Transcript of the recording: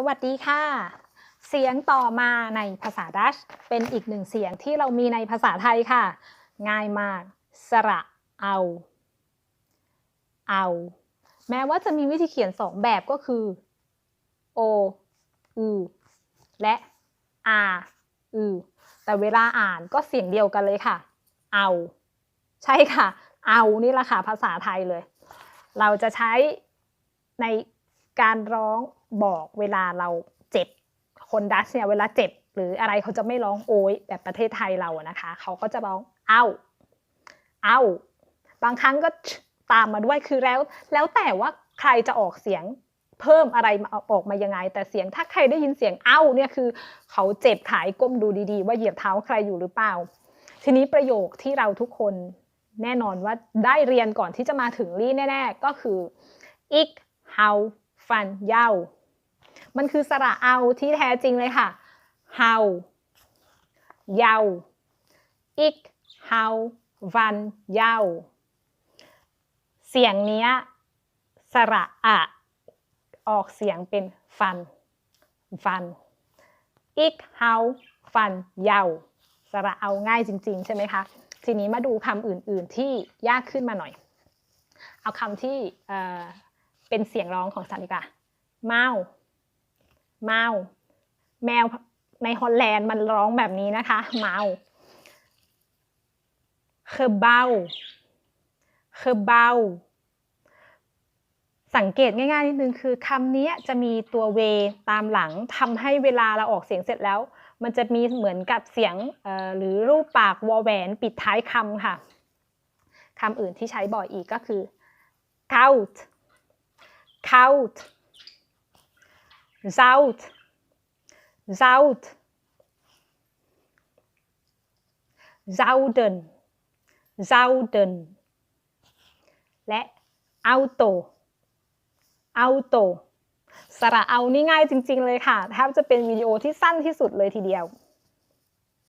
สวัสดีค่ะ เสียงต่อมาในภาษาดัช เป็นอีกหนึ่งเสียงที่เรามีในภาษาไทยค่ะ ง่ายมาก สระเอา เอา แม้ว่าจะมีวิธีเขียนสองแบบก็คือ o อือและ r อือแต่เวลาอ่านก็เสียงเดียวกันเลยค่ะ เอา ใช่ค่ะ เอานี่แหละค่ะภาษาไทยเลย เราจะใช้ในการร้อง บอกเวลาเราเจ็บคนดัชเนี่ยเวลาเจ็บ หรืออะไรเขาจะไม่ร้องโอยแบบประเทศไทยเราอะนะคะ เขาก็จะร้องเอ้าเอ้าบางครั้งก็ตามมาด้วยคือแล้ว แล้วแต่ว่าใครจะออกเสียงเพิ่มอะไรมาออกมายังไง แต่เสียงถ้าใครได้ยินเสียงเอ้าเนี่ยคือ เขาเจ็บขายก้มดูดีๆ ว่าเหยียบเท้าใครอยู่หรือเปล่า ทีนี้ประโยคที่เราทุกคนแน่นอนว่าได้เรียนก่อนที่จะมาถึงรี่แน่ ๆ ก็คือ ik hou van jou มันคือสระเอาที่แท้จริงเลยค่ะ hou jou ik hou van jou เสียงเนี้ยสระอะออกเสียงเป็นฟัน ฟัน ik hou van jou สระเอาง่ายจริง ๆ ใช่ไหมคะ ทีนี้มาดูคำอื่นๆที่ยากขึ้นมาหน่อย เอาคำที่เเป็นเสียงร้องของสัตว์ดีกว่าเมา เมาแมวในฮอลแลนด์มันร้องแบบนี้นะคะเมาเคเบาเคเบาสังเกตง่ายๆนิดนึงคือคำนี้จะมีตัวเวตามหลังทำให้เวลาเราออกเสียงเสร็จแล้ว มันจะมีเหมือนกับเสียงหรือรูปปากวอแหวนปิดท้ายคำค่ะคำอื่นที่ใช้บ่อยอีกก็คือ count count zout zout zouden zouden และ auto auto สระเอานี่ง่ายจริง ๆ เลยค่ะแทบจะเป็นวิดีโอที่สั้นที่สุดเลยทีเดียว